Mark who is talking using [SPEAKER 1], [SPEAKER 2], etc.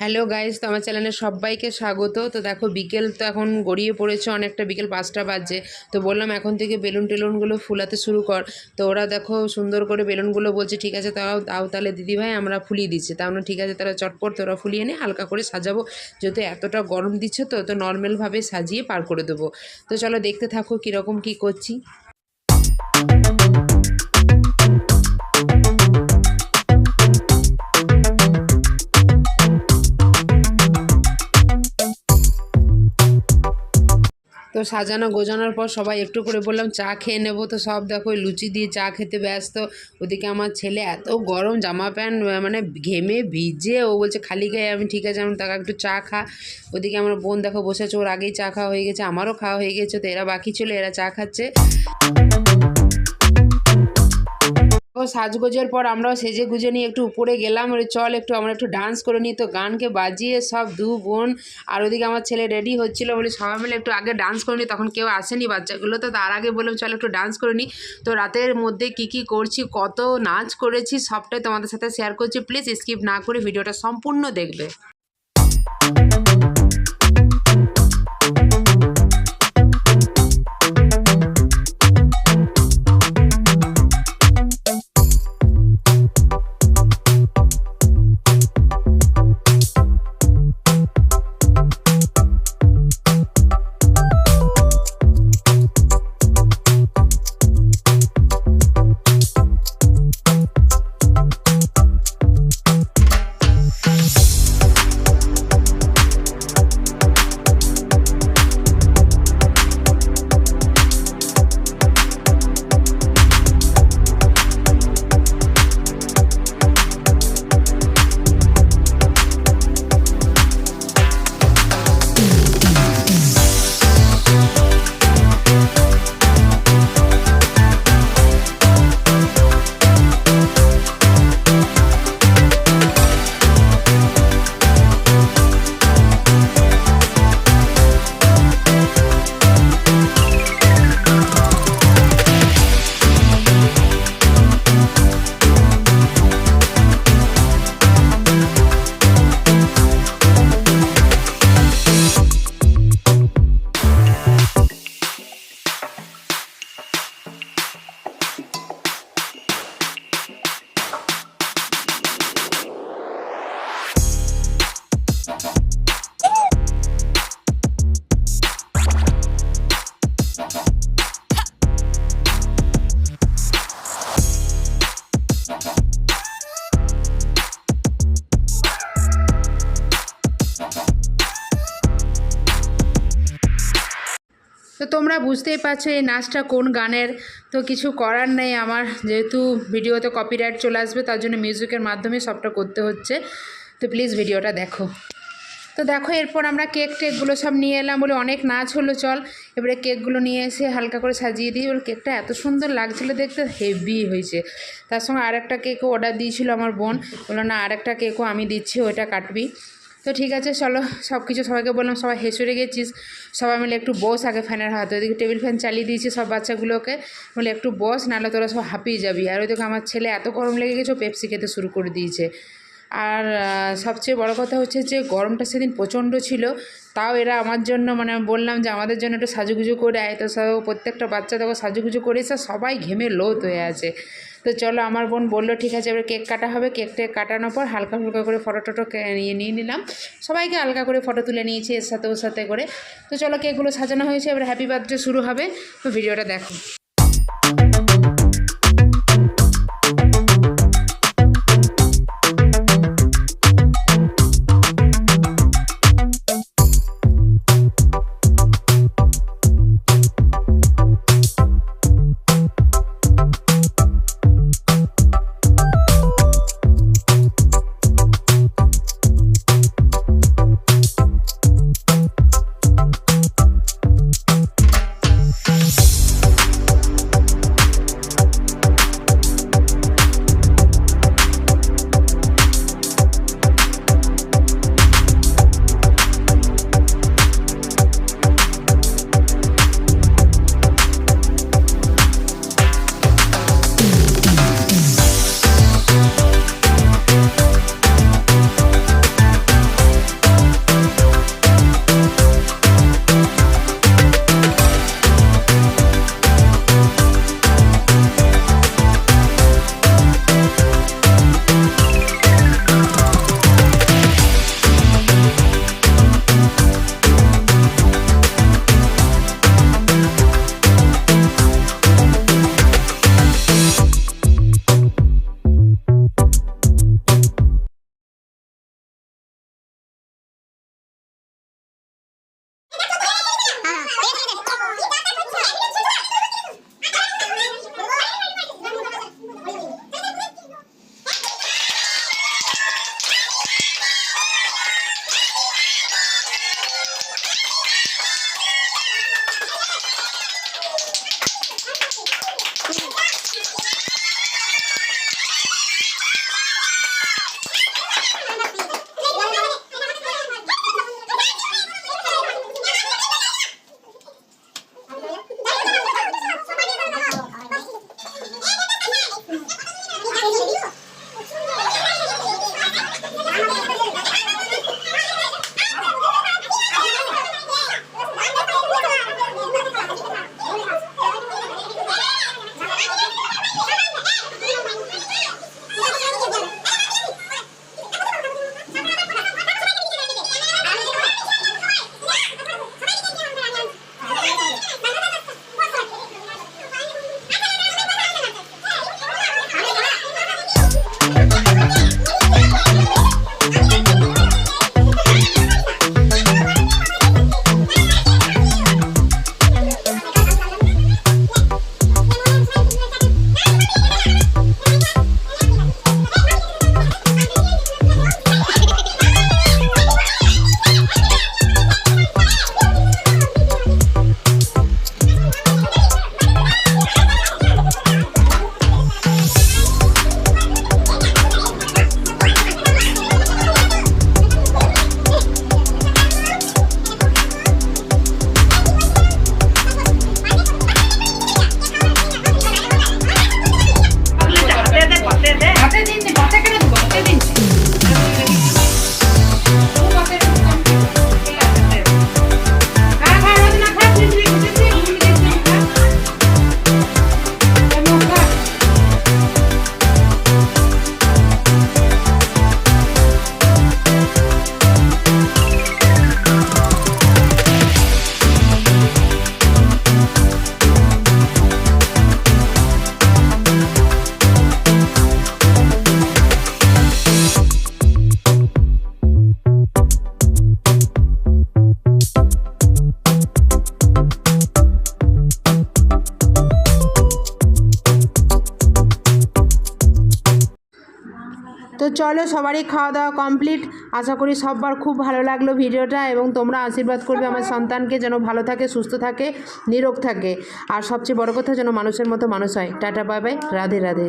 [SPEAKER 1] Hello guys তো আমার চ্যানেলে সবাইকে স্বাগত। তো দেখো, বিকেল তো এখন গড়িয়ে পড়েছে, অনেকটা বিকেল পাঁচটা বাজে তো বললাম, এখন থেকে বেলুন টেলুনগুলো ফুলাতে শুরু কর। তো ওরা দেখো, সুন্দর করে বেলুনগুলো বলছে, ঠিক আছে, তাও তাও তাহলে দিদিভাই আমরা ফুলিয়ে দিচ্ছি। তা আমরা, ঠিক আছে তারা চটপট তোরা ফুলিয়ে নে, হালকা করে সাজাবো। যেহেতু এতটা গরম দিচ্ছে তো তো নর্মালভাবে সাজিয়ে পার করে দেবো। তো চলো, দেখতে থাকো কীরকম কী করছি। তো সাজানো গোজানোর পর সবাই একটু করে বললাম, চা খেয়ে নেব। তো সব দেখো লুচি দিয়ে চা খেতে ব্যস্ত। ওদিকে আমার ছেলে এত গরম, জামা প্যান্ট মানে ঘেমে ভিজে, ও বলছে, খালি গায়ে আমি ঠিক আছে, আমি তাকে একটু চা খা। ওদিকে আমার বোন দেখো বসেছে, ওর আগেই চা খাওয়া হয়ে গেছে, আমারও খাওয়া হয়ে গেছে, তো এরা বাকি ছিল, এরা চা খাচ্ছে। সাজগোজের পর আমরাও সেজে গুজে নিয়ে একটু উপরে গেলাম। চল একটু, আমরা একটু ডান্স করে নিই তো, গানকে বাজিয়ে সব দু বোন আর ওদিকে আমার ছেলে রেডি হচ্ছিল। বলে, সবাই মিলে একটু আগে ডান্স করে নিই, তখন কেউ আসেনি বাচ্চাগুলো। তো তার আগে বললাম, চল একটু ডান্স করে নিই। তো রাতের মধ্যে কি কি করছি, কত নাচ করেছি, সবটাই তোমাদের সাথে শেয়ার করছি। প্লিজ স্কিপ না করে ভিডিওটা সম্পূর্ণ দেখবে। তোমরা বুঝতেই পারছ এই নাচটা কোন গানের। তো কিছু করার নেই আমার, যেহেতু ভিডিওতে কপিরাইট চলে আসবে, তার জন্য মিউজিকের মাধ্যমে সবটা করতে হচ্ছে। তো প্লিজ ভিডিওটা দেখো। তো দেখো, এরপর আমরা কেক টেকগুলো সব নিয়ে এলাম বলে অনেক নাচ হলো, চল। এবারে কেকগুলো নিয়ে এসে হালকা করে সাজিয়ে দিই ওর কেকটা এত সুন্দর লাগছিল দেখতে হেভি হয়েছে। তার সঙ্গে আরেকটা কেকও অর্ডার দিয়েছিল আমার বোন। বলল, না, আরেকটা কেকও আমি দিচ্ছি, ওইটা কাটবি। তো ঠিক আছে, চলো সব কিছু সবাইকে বললাম, সবাই হেসে গেছিস। সবাই মিলে একটু বস আগে ফ্যানের হাতে। ওইদিকে টেবিল ফ্যান চালিয়ে দিয়েছি সব বাচ্চাগুলোকে। বলে একটু বস, নাহলে তোরা সব হাঁপিয়ে যাবি। আর ওইদিকে আমার ছেলে এত গরম লেগে গেছে পেপসি খেতে শুরু করে দিয়েছে। আর সবচেয়ে বড় কথা হচ্ছে যে, গরমটা সেদিন প্রচণ্ড ছিল। তাও এরা আমার জন্য মানে বললাম যে, আমাদের জন্য একটু সাজুগুজু করে আয়। তো সব প্রত্যেকটা বাচ্চা দেখো সাজুগুজু করেছে, সবাই ঘেমে লোত হয়ে আছে। তো চলো আমার বোন বলল, ঠিক আছে, এবার কেক কাটা হবে। কেক টেক কাটানোর পর হালকা হালকা করে ফটো টটো নিয়ে নিয়ে নিলাম। সবাইকে হালকা করে ফটো তুলে নিয়েছি এর সাথে ওর সাথে করে। তো চলো কেকগুলো সাজানো হয়েছে, এবার হ্যাপি বার্থডে শুরু হবে। তো ভিডিওটা দেখো। তো চলো সবারই খাওয়া দাওয়া কমপ্লিট আশা করি সববার খুব ভালো লাগল ভিডিওটা এবং তোমরা আশীর্বাদ করবে আমার সন্তানকে যেন ভালো থাকে সুস্থ থাকে নিরোগ থাকে। আর সবচেয়ে বড় কথা যেন মানুষের মতো মানুষ হয়। Tata bye bye Radhe Radhe.